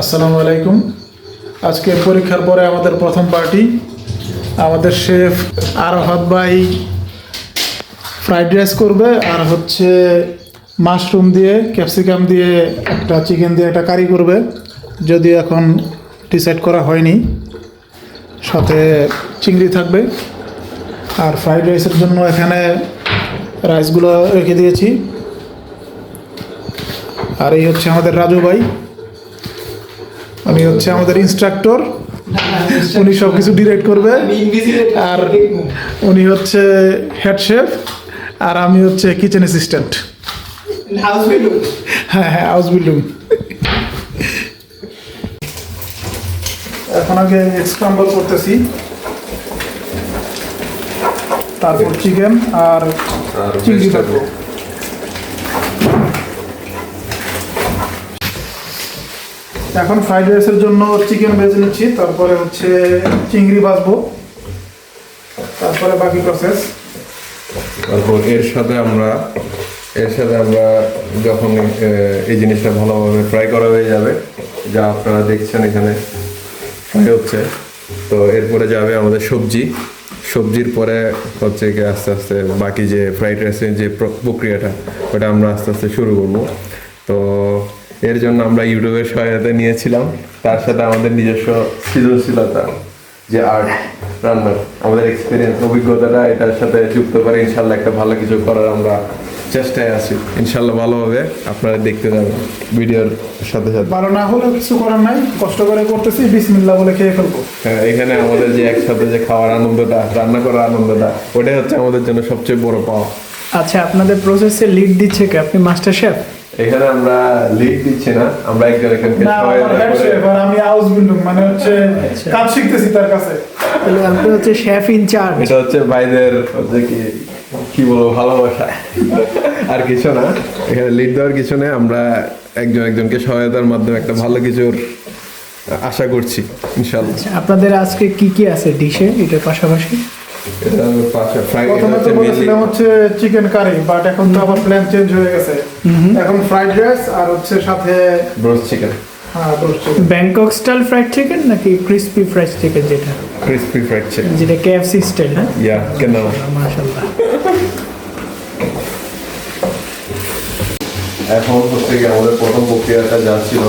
আসসালামু আলাইকুম। আজকে পরীক্ষার পরে আমাদের প্রথম পার্টি, আমাদের শেফ আরহাত ভাই ফ্রাইড রাইস করবে আর হচ্ছে মাশরুম দিয়ে, ক্যাপসিকাম দিয়ে, একটা চিকেন দিয়ে, একটা কারি করবে। যদি এখন ডিসাইড করা হয়নি, সাথে চিংড়ি থাকবে। আর ফ্রাইড রাইসের জন্য এখানে রাইসগুলো রেখে দিয়েছি। আর এই হচ্ছে আমাদের রাজু ভাই। উনি হচ্ছে আমাদের ইনস্ট্রাক্টর উনি সব কিছু ডিরেক্ট করবে। আর উনি হচ্ছে হেড শেফ আর আমি হচ্ছে কিচেন অ্যাসিস্ট্যান্ট হ্যাঁ হ্যাঁ হাউস বিল্ডিং এখন আগে স্ক্রাম্বল করতেছি। তারপর চিকেন আর চিংড়ি কাটবো এখন ফ্রাইড রাইসের জন্য চিকেন ভেজে নিচ্ছি, তারপরে হচ্ছে চিংড়ি ভাজবো, তারপরে বাকি প্রসেস তারপর এর সাথে আমরা, এর সাথে আমরা যখন এই জিনিসটা ভালোভাবে ফ্রাই করা হয়ে যাবে, যা আপনারা দেখছেন এখানে ফ্রাই হচ্ছে, তো এরপরে যাবে আমাদের সবজি। সবজির পরে হচ্ছে কি আস্তে আস্তে বাকি যে ফ্রাইড রাইসের যে প্রক্রিয়াটা, ওটা আমরা আস্তে আস্তে শুরু করব। তো এর জন্য আমরা ইউটিউবের সহায়তা নিয়েছিলাম। তার সাথে আমাদের নিজস্ব সৃজনশীলতা যে আর্ট রান্নার আমাদের এক্সপিরিয়েন্স অভিজ্ঞতাটা এটার সাথে যুক্ত করে ইনশাল্লাহ একটা ভালো কিছু করার আমরা চেষ্টায় আছি। ইনশাল্লাহ ভালোভাবে আপনারা দেখতে যাবেন ভিডিওর সাথে সাথে। ভালো না হলেও কিছু করার নাই কষ্ট করে করতেছি বিসমিল্লা বলে খেয়ে ফেলব। হ্যাঁ এখানে আমাদের যে একসাথে যে খাওয়ার আনন্দটা রান্না করার আনন্দটা ওটাই হচ্ছে আমাদের জন্য সবচেয়ে বড় পাওয়া। আচ্ছা আপনাদের প্রসেসে লিড দিচ্ছে কি? আপনি মাস্টার শেফ এখানে আমরা লিড দিচ্ছি না আমরা একজন একজনকে না আমার সহায়তা হেড করে শেফ আর আমি হাউস বিল্ডিং মানে হচ্ছে কাজ শিখতেছি তার কাছে। তাহলে আপনি হচ্ছে শেফ ইনচার্জ এটা হচ্ছে ভাইদের হচ্ছে কি কি বলব ভালোবাসা। আর কিছু না এখানে লিড দেওয়ার কিছু নেই আমরা একজন একজনকে সহায়তার মাধ্যমে একটা ভালো কিছুর আশা করছি ইনশাল্লাহ আপনাদের আজকে কি কি আছে ডিশে এটার পাশাপাশি? প্রথমে হচ্ছে চিকেন কারি বাট এখন তো আবার প্ল্যান চেঞ্জ হয়ে গেছে। এখন ফ্রাইড রাইস আর হচ্ছে সাথে ব্রোস্ট চিকেন হ্যাঁ roast chicken। Bangkok style fried chicken নাকি ক্রিসপি ফ্রাইড চিকেন যেটা? ক্রিসপি ফ্রাইড চিকেন যেটা কেএফসি স্টাইল হ্যাঁ ইয়া কেন মাশাআল্লাহ। এখন হচ্ছে আমাদের প্রথম প্রক্রিয়াটা যা ছিল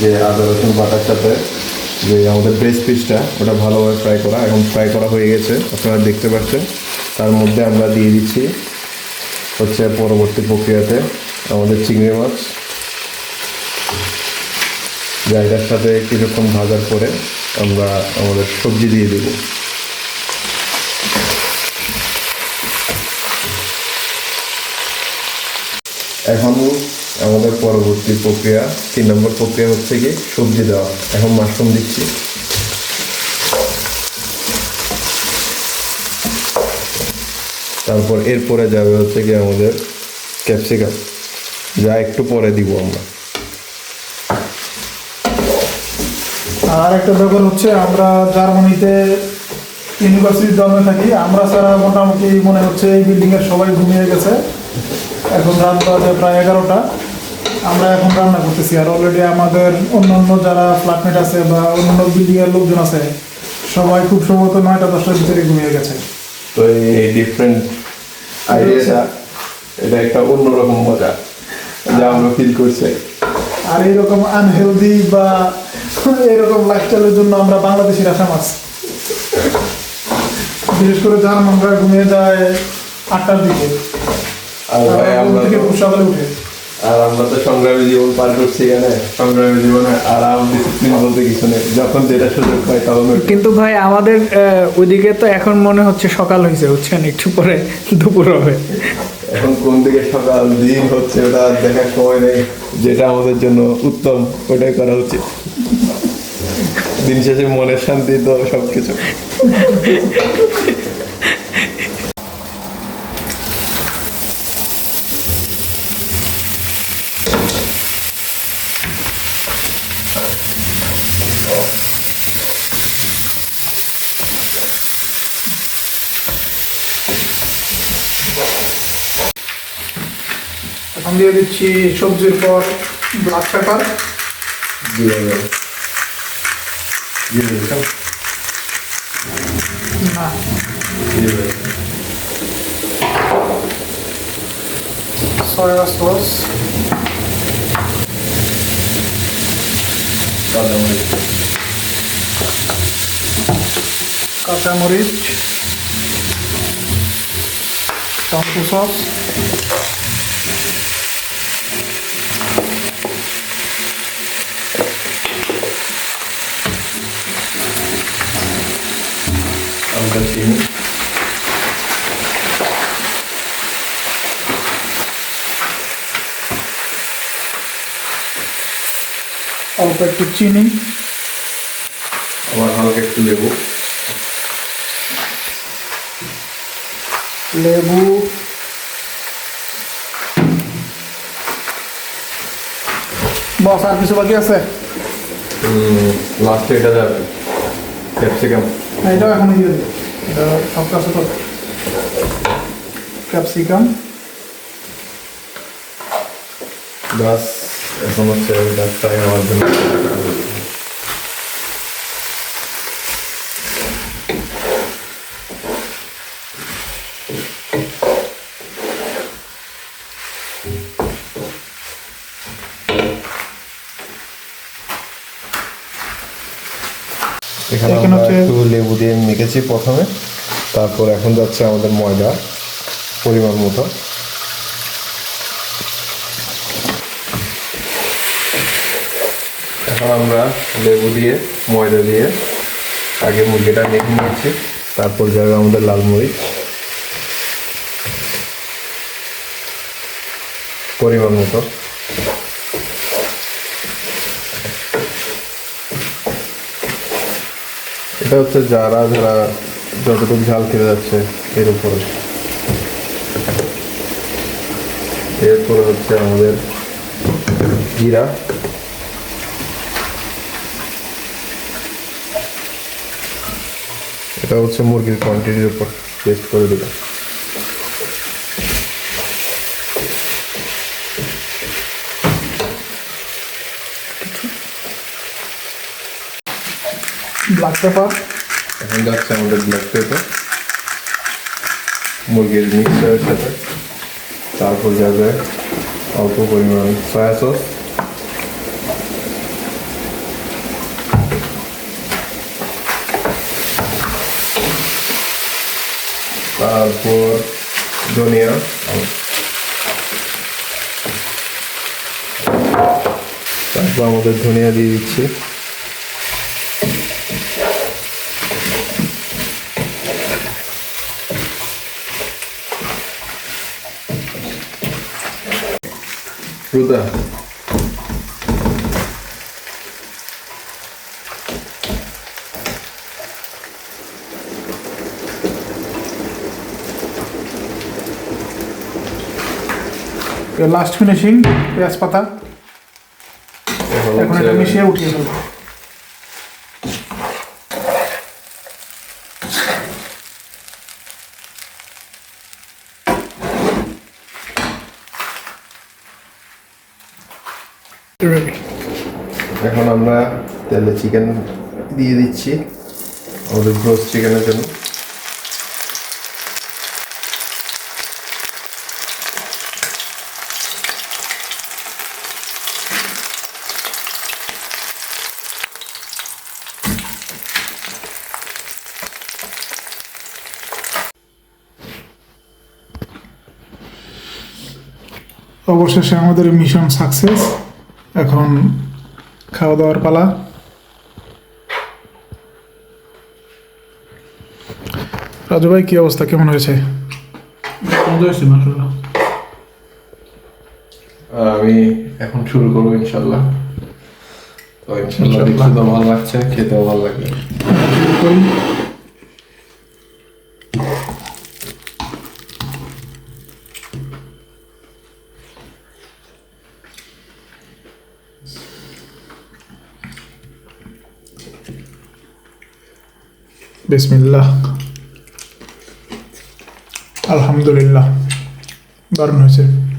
যে আদা রসুন বাটার সাথে যে আমাদের ব্রেস্ট পিসটা ওটা ভালোভাবে ফ্রাই করা। এখন ফ্রাই করা হয়ে গেছে, আপনারা দেখতে পাচ্ছেন। তার মধ্যে আমরা দিয়ে দিচ্ছি হচ্ছে পরবর্তী প্রক্রিয়াতে আমাদের চিংড়ি মাছ। জায়গার সাথে কিছুক্ষণ ভাজার পরে আমরা আমাদের সবজি দিয়ে দেবো। এখন পরবর্তী প্রক্রিয়া, তিন নম্বর প্রক্রিয়া হচ্ছে কি সবজি দেওয়া। এখন মাশরুম দিচ্ছি। তারপর এরপরে যাবে হচ্ছে কি আমাদের ক্যাপসিকাম। যা একটু পরে দিব আমরা। আর একটা ব্যাপার হচ্ছে, আমরা জার্মানিতে ইউনিভার্সিটি জন্মে থাকি। আমরা ছাড়া মোটামুটি মনে হচ্ছে এই বিল্ডিং এর সবাই ঘুমিয়ে গেছে। এখন রাত বাজে প্রায় এগারোটা। আমরা এখন রান্না করতেছি। আর অলরেডি আমাদের অন্যান্য যারা ফ্ল্যাটমেট আছে বা অন্যান্য বিল্ডিং এর লোকজন আছে সবাই খুব সম্ভবত নয়টা দশটার ভিতরে ঘুমিয়ে গেছে। তো এই ডিফারেন্ট আইডিয়াটা এটা একটা অন্যরকম মজা যা আমরা ফিল করছি। আর এইরকম আনহেলদি বা এরকম লাইফস্টাইলের জন্য আমরা বাংলাদেশি রাখা মাছ বিশেষ করে জার্মানরা ঘুমিয়ে যায় আটটার দিকে। আর ভাই আমরা সকালে উঠে। আর আমরা তো সংগ্রামী জীবন পার করছি এখানে। সংগ্রামী জীবনে। আরাম ডিসিপ্লিন বলতে কিছু নেই। যখন যেটা সুযোগ পাই তখন কিন্তু ভাই আমাদের আহ, ওইদিকে তো এখন মনে হচ্ছে সকাল হয়েছে বুঝছেন? একটু পরে দুপুর হবে। এখন কোন দিকে সকাল দিন হচ্ছে ওটা দেখার সময় নেই। যেটা আমাদের জন্য উত্তম ওটাই করা উচিত। দিন শেষে মনের শান্তি তো সবকিছু। দিয়ে দিচ্ছি সবজির পর ব্লাড পেপার না। সয়া সস কাঁচামরিচ। কাঁচামরিচ। টমেটো সস হালকা চিনি অল্প একটু চিনি আবার হালকা একটু লেবু লেবু বস আর কিছু বাকি আছে লাস্টে এটা যাবে ক্যাপসিকাম হ্যাঁ এটাও এখন দিয়ে দিই এটা সব কাছে তো? ক্যাপসিকাম। বাস এখন হচ্ছে ডাক্তার আমার জন্য এখানে এখানে আমরা হচ্ছে- একটু লেবু দিয়ে মেখেছি প্রথমে। তারপর এখন যাচ্ছে আমাদের ময়দা, পরিমাণ মতো। এখন আমরা লেবু দিয়ে, ময়দা দিয়ে আগে মুরগিটা মেখে নিয়েছি, তারপর যাবে আমাদের লাল মরিচ। পরিমাণ মতো। এটা হচ্ছে যারা যারা যতটুকু ঝাল খেতে যাচ্ছে, এর উপরে। এরপরে হচ্ছে আমাদের জিরা। এটা হচ্ছে মুরগির কোয়ান্টিটির উপর টেস্ট করে দেবে ব্ল্যাক পেপার এখন যাচ্ছে আমাদের ব্ল্যাক পেপার মুরগির মিক্সচারের সাথে তারপর যাবে অল্প পরিমাণ সয়া সস তারপর ধনিয়া। তারপর আমাদের ধনিয়া দিয়ে দিচ্ছি। রুদা লাস্ট ফিনিশিং পেঁয়াজ পাতা। এখন এটা মিশিয়ে উঠিয়ে ফেলব Ready. এখন আমরা তেলে চিকেন দিয়ে দিচ্ছি আমাদের ব্রোস্ট চিকেনের জন্য। অবশেষে আমাদের মিশন সাকসেস এখন খাওয়া দাওয়ার পালা। রাজু ভাই কি অবস্থা? কেমন হয়েছে? আমি এখন শুরু করব ইনশাল্লাহ তো ইনশাল্লাহ দেখতে ভালো লাগছে খেতেও ভালো লাগবে। বিসমিল্লাহ। আলহামদুলিল্লাহ। দারুণ হয়েছে।